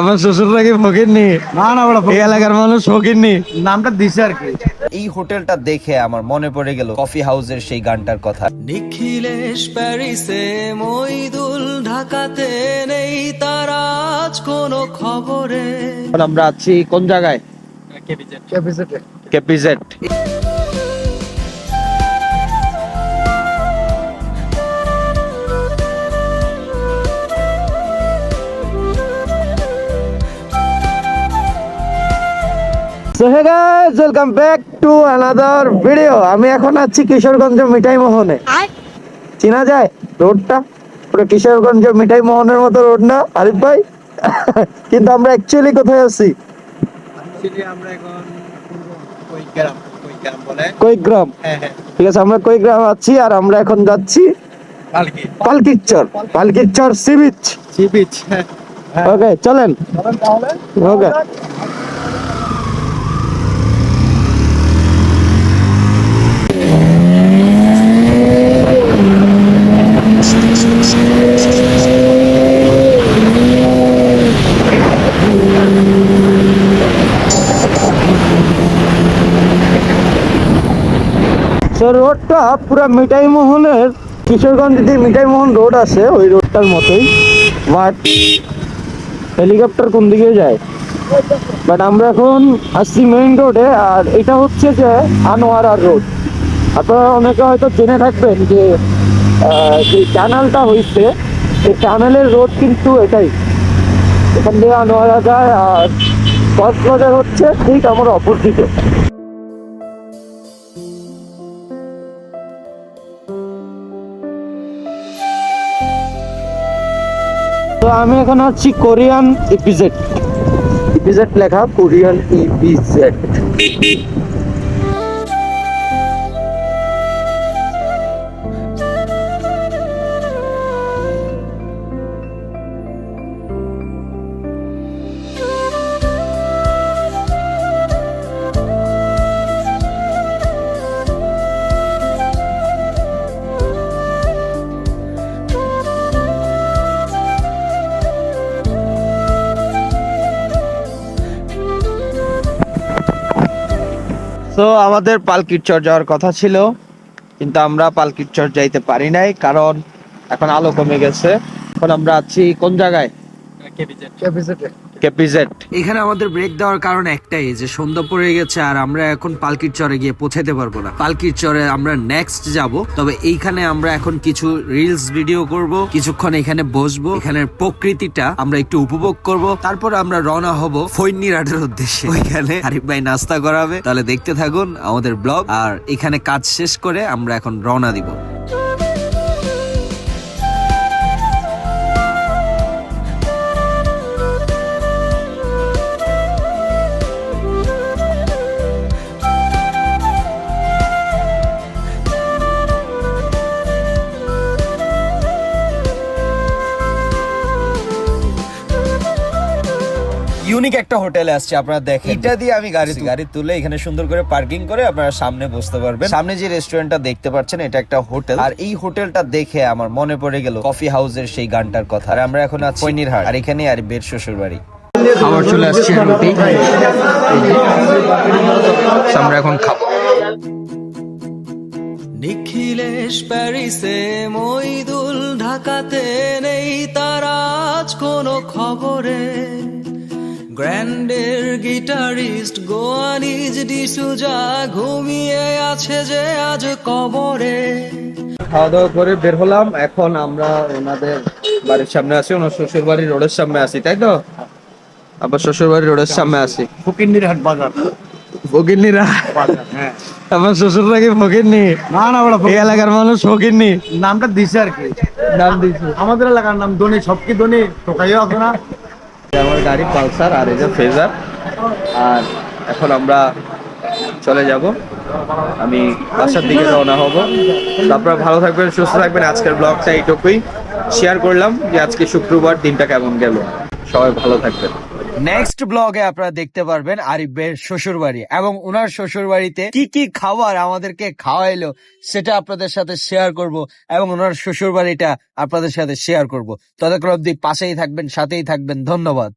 আমার শ্বশুর নাকি ফকিরনি? না না এই এলাকার মানুষ ফকিরনি। নামটা দিছে আর কি। এই হোটেলটা দেখে আমার মনে পড়ে গেল কফি হাউসের সেই গানটার কথা। নিখিলেশ প্যারিসে মইদুল ঢাকাতে নেই তার আজ কোনো খবরে। আমরা আছি কোন জায়গায়? কেপিজেড So hey guys, welcome back to another video. আমি এখন আছি কিশোরগঞ্জ মিঠাই মোহনে। চেনা যায়? রোডটা পুরো কিশোরগঞ্জ মিঠাই মোহনের মতো রোড না আরিফ ভাই? কিন্তু আমরা অ্যাকচুয়ালি কোথায় আছি? আমরা এখন বলে। হ্যাঁ হ্যাঁ। ঠিক আছে আমরা কৈগ্রাম আছি আর আমরা এখন যাচ্ছি কালকে Palkichar Palkichar sea beach sea beach হ্যাঁ। ওকে চলেন। তাহলে। ওকে রোডটা পুরো মিঠাই মোহনের কিশোরগঞ্জ যে মিঠাই মোহন রোড আছে, ওই রোডটার মতোই। বাট হেলিকপ্টার কোন দিকে যায়? বাট আমরা এখন আসছি মেইন রোডে আর এটা হচ্ছে যে আনোয়ারা রোড আপনারা অনেকে হয়তো জেনে থাকবেন যে যে টানেলটা হয়েছে এই টানেলের রোড কিন্তু এটাই। এখান থেকে আনোয়ারা যায়, আর কক্সবাজার হচ্ছে ঠিক আমার অপোজিটে আমি এখন আছি কোরিয়ান ইপিজেড। ইপিজেড লেখা কোরিয়ান ইপিজেড। তো আমাদের পালকির চর যাওয়ার কথা ছিল কিন্তু আমরা পালকির চর যাইতে পারি নাই কারণ এখন আলো কমে গেছে। এখন আমরা আছি কোন জায়গায়? কেপিজেড এখানে আমাদের ব্রেক দেওয়ার কারণ একটাই, যে সন্ধ্যা পড়ে গেছে আর আমরা এখন পালকির চরে গিয়ে পৌঁছাতে পারব না। পালকির চরে আমরা নেক্সট যাব, তবে এইখানে আমরা এখন কিছু রিলস ভিডিও করব, কিছুক্ষণ এখানে বসবো, এখানের প্রকৃতিটা আমরা একটু উপভোগ করব। তারপর আমরা রওনা হব ফৈনিরাটের উদ্দেশ্যে। ওইখানে আরিফ ভাই নাস্তা করাবে। তাহলে দেখতে থাকুন আমাদের ব্লগ, আর এখানে কাজ শেষ করে আমরা এখন রওনা দিব। ইউনিক একটা হোটেলে আসছে আপনারা দেখেন। এটা দিয়ে আমি গাড়ি গাড়ি তুলে এখানে সুন্দর করে পার্কিং করে আপনারা সামনে বসতে পারবেন। সামনে যে রেস্টুরেন্টটা দেখতে পাচ্ছেন এটা একটা হোটেল। আর এই হোটেলটা দেখে আমার মনে পড়ে গেল কফি হাউসের সেই গানটার কথা। আর আমরা এখন আছি পৈনিরহাট। আর এখানে আর বের শ্বশুর বাড়ি। খাবার চলে আসছে রুটি। আমরা এখন খাব। নিখিলেশ প্যারিসে মইদুল ঢাকাতে নেই তার আজ কোনো খবরে। গ্র্যান্ডের গিটারিস্ট গোয়ানিজ ডিসুজা ঘুমিয়ে আছে যে আজ কবরে। খাওয়া দাওয়া করে বের হলাম। এখন আমরা ওনাদের বাড়ির সামনে আছি ওনার শ্বশুর বাড়ির রোডের সামনে আছি তাই তো? আবার শ্বশুর বাড়ির রোডের সামনে আছি। ফকিন্দির হাট বাজার। ফকিরনিরা বাজার হ্যাঁ। আমার শ্বশুর নাকি না না ওটা এই এলাকার মানুষ ফকিরনি নামটা দিছে আর কি। নাম দিছে। আমাদের এলাকার নাম ধনী সব কি ধনী? টোকাইও আছে না। আমার গাড়ি, পালসার আর এই যে ফেজার। আর এখন আমরা চলে যাব। আমি বাসার দিকে রওনা হব। আপনারা ভালো থাকবেন, সুস্থ থাকবেন। আজকের ব্লগটা এইটুকুই। শেয়ার করলাম যে আজকে শুক্রবার দিনটা কেমন গেল। সবাই ভালো থাকবেন। নেক্সট ব্লগে আপনারা দেখতে পারবেন আরিফের শ্বশুর বাড়ি এবং ওনার শ্বশুর বাড়িতে কি কি খাবার আমাদেরকে খাওয়াইলো সেটা আপনাদের সাথে শেয়ার করব এবং ওনার শ্বশুর বাড়িটা আপনাদের সাথে শেয়ার করব। ততক্ষণ অব্দি পাশেই থাকবেন, সাথেই থাকবেন। ধন্যবাদ।